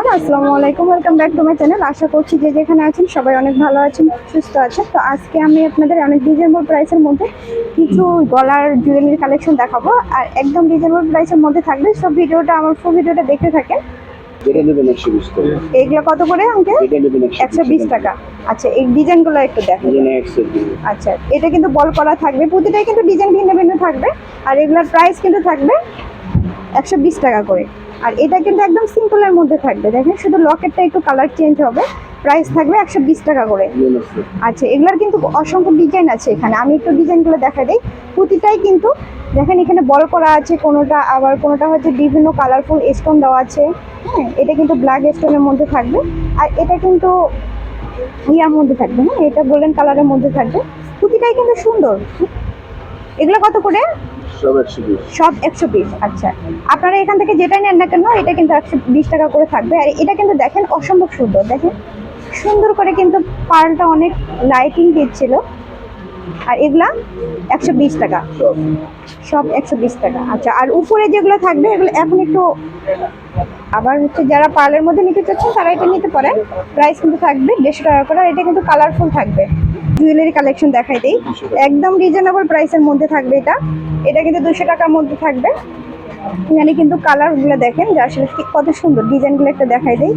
Everyone আসসালামু আলাইকুম welcome back to my channel আশা করছি যে যেখানে আছেন সবাই অনেক ভালো আছেন সুস্থ আছেন। তো আজকে আমি আপনাদের অনেক রিজনেবল প্রাইসের মধ্যে কিছু গলার জুয়েলারি কালেকশন দেখাবো। আর একদম রিজনেবল প্রাইসের মধ্যে থাকবে। সব ভিডিওটা আমার ফুল ভিডিওটা দেখতে থাকেন। যেটা নেবেন একশো বিশ টাকা। এইগুলো কত করে আঙ্কেল নেবেন একশো বিশ টাকা। আচ্ছা এই ডিজাইনগুলো একটু দেখেন। আচ্ছা এটা কিন্তু বল করা থাকবে। প্রতিটাই কিন্তু ডিজাইন ভিন্ন ভিন্ন থাকবে। আর এগুলোর প্রাইস কিন্তু থাকবে একশো বিশ টাকা করে। আর এটা কিন্তু একদম সিম্পলের মধ্যে থাকবে। দেখেন, শুধু লকেটটা একটু কালার চেঞ্জ হবে। প্রাইস থাকবে একশো বিশ টাকা করে। আচ্ছা এগুলোর কিন্তু অসংখ্য ডিজাইন আছে এখানে। আমি একটু ডিজাইনগুলো দেখা দিই। প্রতিটাই কিন্তু, দেখেন, এখানে বল করা আছে, কোনোটা আবার কোনোটা হচ্ছে বিভিন্ন কালারফুল স্টোন দেওয়া আছে। হ্যাঁ এটা কিন্তু ব্ল্যাক স্টোনের মধ্যে থাকবে। আর এটা কিন্তু ইয়ার মধ্যে থাকবে। হ্যাঁ এটা গোল্ডেন কালারের মধ্যে থাকবে। প্রতিটাই কিন্তু সুন্দর। এগুলো কত করে? সব একশো বিশ। পিস আচ্ছা। আপনারা এখান থেকে যেটা নেন না কেন এটা কিন্তু একশো বিশ টাকা করে থাকবে। আর এটা কিন্তু দেখেন অসম্ভব সুন্দর দেখেন। সুন্দর করে কিন্তু পার্লটা অনেক লাইটিং দিচ্ছিল। আর এগুলা একশো বিশ টাকা। সব। সব একশো বিশ টাকা আচ্ছা। আর উপরে যেগুলো থাকবে এগুলো এখন একটু আবার হচ্ছে যারা পার্লের মধ্যে নিতে চাচ্ছেন তারা এটা নিতে পারেন। প্রাইস কিন্তু থাকবে দেড়শো টাকা করে আর এটা কিন্তু কালারফুল থাকবে। জুয়েলারি কালেকশন দেখাই দিই। একদম রিজনেবল প্রাইসের মধ্যে থাকবে এটা। এটা কিন্তু দুশো টাকার মধ্যে থাকবে। এখানে কিন্তু কালারগুলো দেখেন, যে আসলে কত সুন্দর ডিজাইনগুলো একটা দেখাই দিই।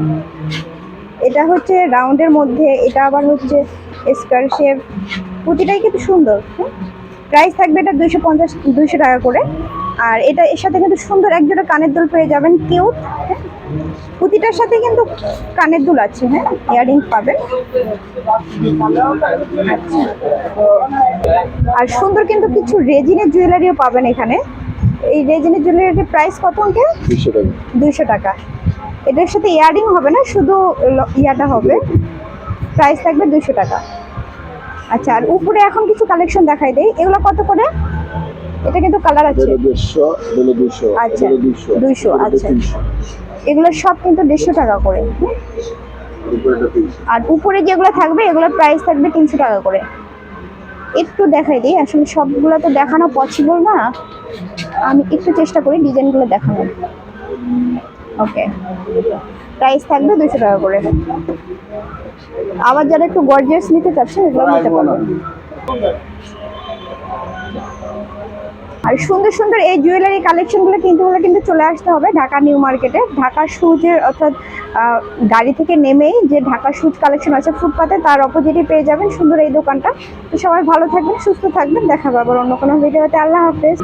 এটা হচ্ছে রাউন্ডের মধ্যে, এটা আবার হচ্ছে স্কোয়ার শেপ প্রতিটাই কিন্তু সুন্দর। প্রাইস থাকবে এটা দুইশো পঞ্চাশ, দুইশো টাকা করে। আর এটা এর সাথে কিন্তু সুন্দর এক জোড়া কানের দুল পেয়ে যাবেন কিউট পুঁতিটার সাথে কিন্তু কানের দুল আছে হ্যাঁ? ইয়ারিং পাবেন। আচ্ছা। আর সুন্দর কিন্তু কিছু রেজিনের জুয়েলারিও পাবেন এখানে। এই রেজিনের জুয়েলারির প্রাইস কত টাকা। দুইশো টাকা। এটার সাথে ইয়ারিং হবে না শুধু ইয়াটা হবে। প্রাইস থাকবে দুশো টাকা। আচ্ছা আর উপরে এখন কিছু কালেকশন দেখাই দেয় এগুলো কত করে? এটা কিন্তু কালার আছে। আচ্ছা, 200, আচ্ছা। তিনশো। এগুলো সব কিন্তু দেড়শো টাকা করে। আর উপরে যেগুলো থাকবে এগুলোর প্রাইস থাকবে তিনশো টাকা করে। একটু দেখাই দিই আসলে সবগুলো তো দেখানো পসিবল না। আমি একটু চেষ্টা করি ডিজাইনগুলো দেখানোর। ওকে। প্রাইস থাকবে দুশো টাকা করে। আবার যারা একটু গর্জিয়াস নিতে চাচ্ছেন এগুলো নিতে পারবেন আর সুন্দর সুন্দর এই জুয়েলারি কালেকশনগুলো কিন্তু হলে কিন্তু চলে আসতে হবে ঢাকা নিউ মার্কেটে। ঢাকা সুজের অর্থাৎ গাড়ি থেকে নেমেই যে ঢাকা সুজ কালেকশন আছে ফুটপাতে, তার অপোজিটে পেয়ে যাবেন সুন্দর এই দোকানটা। তো সবাই ভালো থাকবেন, সুস্থ থাকবেন। দেখা পাবো অন্য কোনো ভিডিওতে আল্লাহ হাফেজ।